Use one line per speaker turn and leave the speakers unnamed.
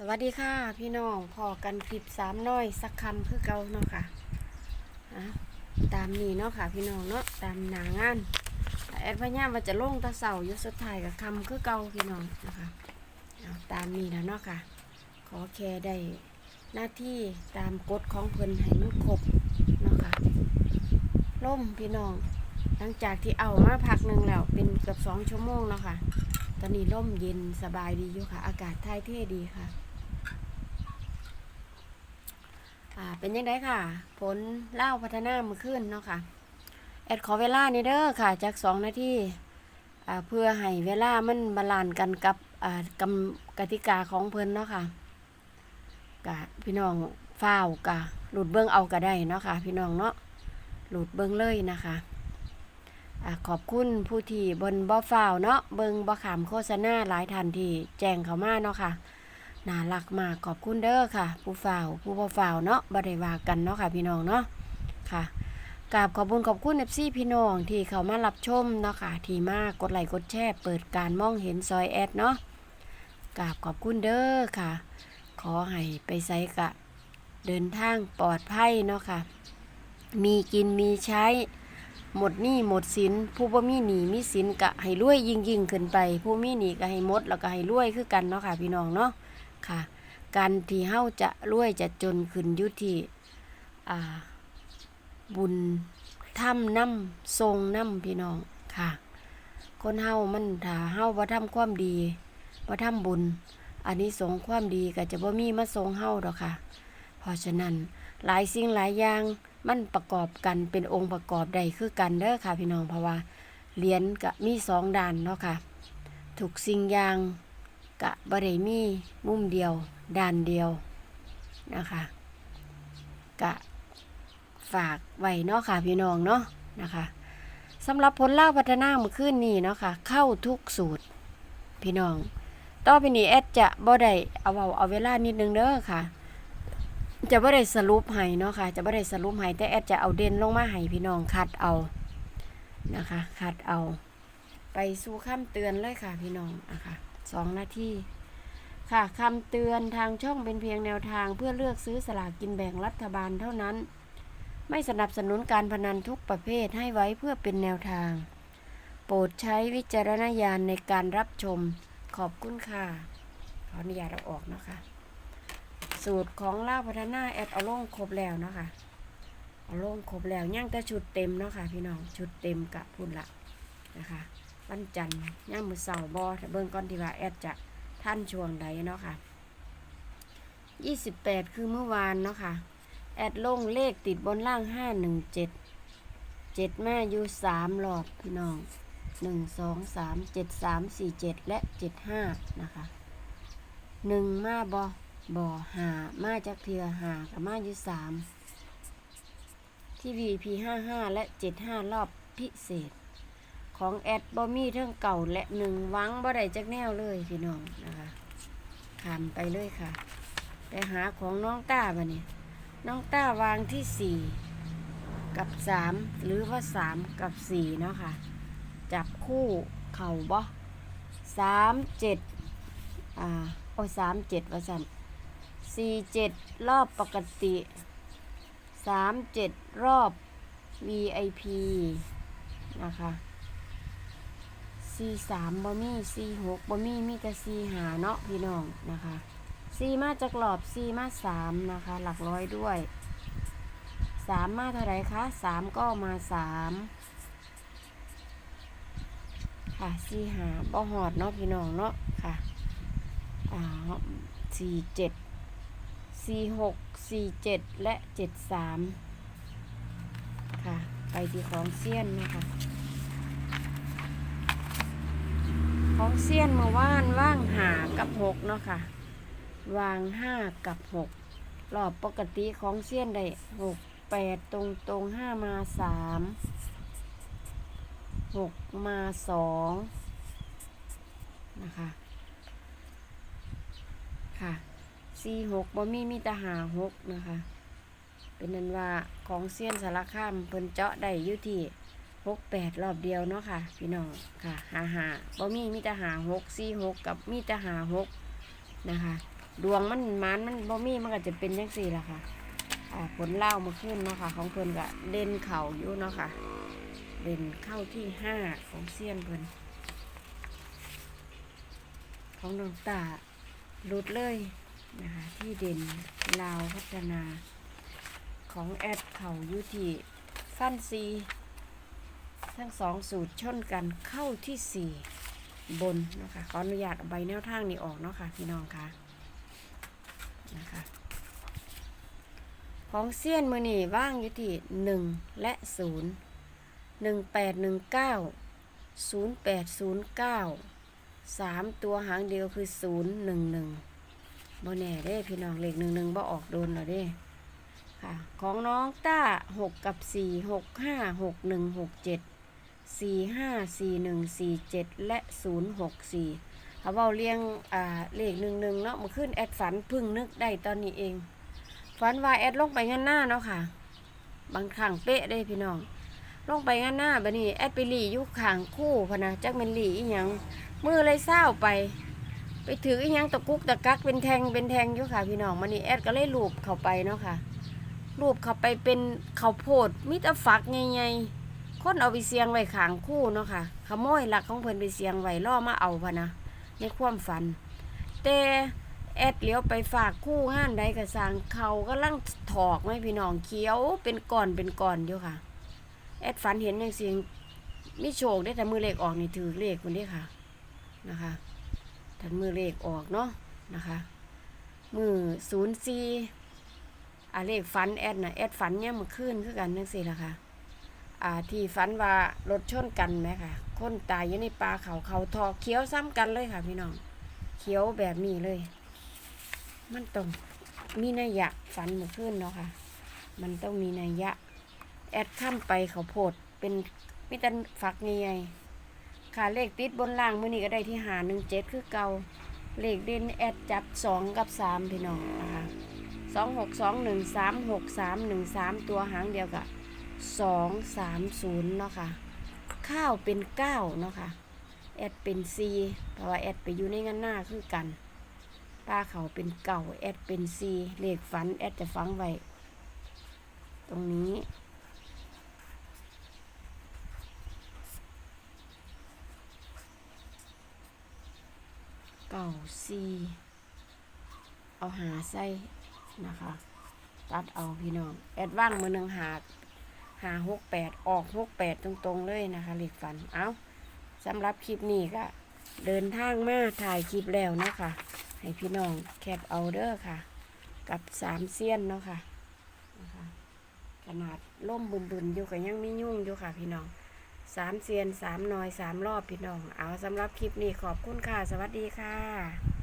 สวัสดีค่ะ พี่น้องพอกันคลิปสามน้อยสักคำคือเก่าเนาะค่ะอะตามนี้เนาะค่ะ พี่น้องเนาะตามหนางานแอดพญามว่าจะลงตะเสาอยู่สุดท้ายกับคำคือเก่าพี่น้องนะคะาตามนี้แล้วเนาะค่ะ ขอแค่ได้หน้าที่ตามกฎของเพิ่นให้มันครบเนาะค่ะล่มพี่น้อง หลังจากที่เอามาพักหนึ่งแล้วเป็นเกือบสองชั่วโมงเนาะค่ะ ตอนนี้ร่มเย็นสบายดีอยู่ค่ะ อากาศท่ายเท่ดีค่ะ อ่า เป็นยังไงค่ะ ผลเล่าพัฒนามือขึ้นเนาะค่ะ แอดขอเวลานี่เด้อค่ะ จากสองนาทีเพื่อให้เวลามันบาลานกันกับกำกติกาของเพิ่นเนาะค่ะกะพี่น้องฝ้าวกะหลุดเบิ้องเอาก็ได้เนาะค่ะ พี่น้องเนาะหลุดเบิ้องเลยนะคะอะขอบคุณผู้ที่บนบ่ฟ้าวเนาะเบิงบ่ขามโฆษณาหลายท่านที่แจ้งเขามาเนาะค่ะ น่ารักมากขอบคุณเด้อค่ะ ผู้ฝ่าวผู้บ่ฝ่าวเนาะบ่ได้ว่ากันเนาะค่ะพี่น้องเนาะค่ะกราบขอบคุณขอบคุณ FC พี่น้องที่เข้ามารับชมเนาะค่ะที่มากดไลค์กดแชร์เปิดการมองเห็นซอยแอดเนาะกราบขอบคุณเด้อค่ะ ขอให้ไปไสกะ เดินทางปลอดภัยเนาะค่ะ มีกินมีใช้ หมดหนี้หมดสินผู้บ่มีหนี้มีสินกะให้รวยยิ่งยิ่งขึ้นไป ผู้มีหนี้ก็ให้หมดแล้วก็ให้รวยคือกันเนาะค่ะพี่น้องเนาะ ค่ะ การที่เฮาจะรวยจะจนขึ้นอยู่ที่บุญทำน้ำทรงน้ำพี่น้องค่ะ คนเฮามันถ้าเฮาบ่ทำความดีบ่ทำบุญ อันนี้สงความดีก็จะบ่มีมาทรงเฮาดอกค่ะ เพราะฉะนั้นหลายสิ่งหลายอย่างมันประกอบกันเป็นองค์ประกอบใดคือกันเด้อค่ะ พี่น้องเพราะว่าเหรียญกะมีสองด้านเนาะค่ะถูกสิ่งอย่าง กะบริมีมุมเดียวด้านเดียวนะคะ กะฝากไว้เนาะค่ะพี่น้องเนาะนะคะสำหรับผลล่าพัฒนาเมื่อคืนนี้เนาะค่ะเข้าทุกสูตรพี่น้อง ต่อไปนี้แอดจะบ่ได้เอาเอาเอาเวลานิดนึงเด้อค่ะ จะไม่ได้สรุปให้เนาะค่ะ จะไม่ได้สรุปให้แต่แอดจะเอาเด่นลงมาให้พี่น้องคัดเอานะคะคัดเอา ไปสู่คำเตือนเลยค่ะพี่น้องนะคะ สองนาทีค่ะคำเตือนทางช่องเป็นเพียงแนวทางเพื่อเลือกซื้อสลากกินแบ่งรัฐบาลเท่านั้น ไม่สนับสนุนการพนันทุกประเภทให้ไว้เพื่อเป็นแนวทาง โปรดใช้วิจารณญาณในการรับชมขอบคุณค่ะ ขออนุญาตเราออกเนาะคะ สูตรของล่าพัฒนาแอดเอาลงครบแล้วเนาะค่ะเอาลงครบแล้วย่างแต่ชุดเต็มเนาะค่ะพี่น้องชุดเต็มกะพุ่นละนะคะ วันจันทร์ย่างมือเสาร์บอเบิ่งก่อนที่ว่าแอดจะท่านช่วงใดเนาะค่ะยี่สิบแปดคือเมื่อวานเนาะค่ะ แอดลงเลขติดบนล่างห้าหนึ่งเจ็ดเจ็ดแม่อยู่สามหลอดพี่น้องหนึ่งสองสามเจ็ดสามสี่เจ็ดและเจ็ดห้านะคะหนึ่งมาบอบ่อหามาจากเทือหากับมาอยู่สามที่ VP ห้าห้าและเจ็ดห้ารอบพิเศษ ของแอดบอมี่เท่งเก่าและหนึ่งวังบ่ได้จักแนวเลยพี่น้องนะคะขามไปเลยค่ะ ไปหาของน้องต้าบะเนี่ยน้องต้าวางที่สี่กับสามหรือว่าสามกับสี่เนาะค่ะ จับคู่เข่าบ่สามเจ็ดอ่าโอ้สามเจ็ดว่าสันสี่เจ็ดรอบปกติสามเจ็ดรอบ VIP นะคะ สี่สามบะมี่สี่หกบะมี่มีแต่สี่หาเนาะพี่น้องนะคะสี่มาจากหลอบสี่มาสามนะคะ หลักร้อยด้วยสามมาเท่าไรคะสามก็มาสามค่ะสี่หาบ่หอดเนาะพี่น้องเนาะค่ะอ่าสี่เจ็ดสี่หกสี่เจ็ดและเจ็ดสามค่ะ ไปที่ของเซียนนะคะ ของเซียนมาว่านว่างหากับหกเนาะค่ะ วางห้ากับหกรอบปกติของเซียนได้หกแปดตรงตรงห้ามาสามหกมาสองนะคะ ค่ะสี่หกบ่มีมีแต่หาหกนะคะ เป็นนั้นว่าของเซียนสารคามเพิ่นเจาะได้อยู่ที่ หกแปดรอบเดียวเนาะค่ะ พี่น้องค่ะหาหาบ่มีมีแต่หาหกสี่หกกับมีแต่หาหกนะคะ ดวงมันมันมันบ่มีมันก็จะเป็นจังซี่ละค่ะผลเล่ามาขึ้นเนาะค่ะ ของเพิ่นก็เด่นเข่าอยู่เนาะค่ะเด่นเข้าที่ห้าของเซียนเพิ่นของน้องตาหลุดเลยนะคะที่เด่นลาวพัฒนาของแอดเข่าอยู่ที่ฟันซี ทั้งสองสูตรชนกันเข้าที่สี่บนนะคะขออนุญาตใบแนวทางนี้ออกเนาะค่ะพี่น้องค่ะนะคะของเซียนมือนี่ว่างอยู่ที่หนึ่งและศูนย์หนึ่งแปดหนึ่งเก้าศูนย์แปดศูนย์เก้าสามตัวหางเดียวคือศูนย์หนึ่งหนึ่งบ่แน่เด้พี่น้องเลขหนึ่งหนึ่งบ่ออกโดนหรอเด้ค่ะ ของน้องต้าหกกับสี่หกห้าหกหนึ่งหกเจ็ด สี่ห้าสี่หนึ่งสี่เจ็ดและศูนย์หกสี่เขาเบาเรียงอ่าเลขหนึ่งหนึ่งเนาะมาขึ้นแอดฝันพึ่งนึกได้ตอนนี้เอง ฝันว่าแอดลงไปงานหน้าเนาะค่ะ บางครั้งเป๊ะได้พี่น้องลงไปงานหน้าบัดนี้แอดไปหลีอยู่ข้างคู่พะนะจักแมันหลีอีหยังมือเลยเศร้าไป ไปถืออีหยังตะกุกตะกักเป็นแทงเป็นแทงอยู่ค่ะ พี่น้องมันนี่แอดก็เลยลูบเข้าไปเนาะค่ะรูปเขาไปเป็นข้าวโพดมิตรฝักใหญ่ๆ คนเอาไปเสียงไว้ขางคู่เนาะค่ะ ขโมยหลักของเพิ่นไปเสียงไว้ล่อมาเอาพะนะในความฝัน แต่แอดเลี้ยวไปฝากคู่ห้านใดกระสางเขาก็ลังถอกไหมพี่น้องเขียวเป็นก้อนเป็นก้อนอยู่ค่ะ แอดฝันเห็นอย่างเสียงมิโชคได้แต่มือเลขออกนี่ถือเลขคนนี้ค่ะนะคะถ้ามือเลขออกเนาะนะคะ มือศูนย์สี่อาเลขฝันแอดนะแอดฝันเนี่ยมันขึ้นคือกันนั่นสิละค่ะ อ่าที่ฝันว่ารถชนกันไหมค่ะคนตายอยู่ในป่าเขาเขาทอเขียวซ้ำกันเลยค่ะพี่น้องเขียวแบบนี้เลย มันต้องมีนัยยะฝันมันขึ้นเนาะค่ะ มันต้องมีนัยยะ แอดข้ามไปเขาโพดเป็นมิตันฝักใหญ่ค่ะเลขติดบนล่างมือนี้ก็ได้ที่หาหนึ่งเจ็ดคือเก่าเลขเด่นแอดจับสองกับสามพี่น้องนะคะสองหกสองหนึ่งสามหกสามหนึ่งสามตัวหางเดียวกับ สองสามศูนย์เนาะค่ะ ข้าวเป็นเก้าเนาะค่ะ แอดเป็นซีเพราะว่าแอดไปอยู่ในงานหน้าคือกัน ป้าเขาเป็นเก่าแอดเป็นซีเลขฝันแอดจะฟังไว้ ตรงนี้ เก่าซีเอาหาใส่นะคะ ตัดเอาพี่น้อง แอดว่างมือหนึ่งหา หาหกแปดออกหกแปดตรงๆเลยนะคะเหล็กฟัน เอาสำหรับคลิปนี้ก็เดินทางมาถ่ายคลิปแล้วนะคะ ให้พี่น้องแคปเอาเด้อค่ะ กับสามเซียนเนาะค่ะนะคะขนาดล่มบุนๆอยู่กับยังไม่ยุ่งอยู่ค่ะพี่น้องสามเซียนสามนอยสามรอบพี่น้อง เอาสำหรับคลิปนี้ขอบคุณค่ะ สวัสดีค่ะ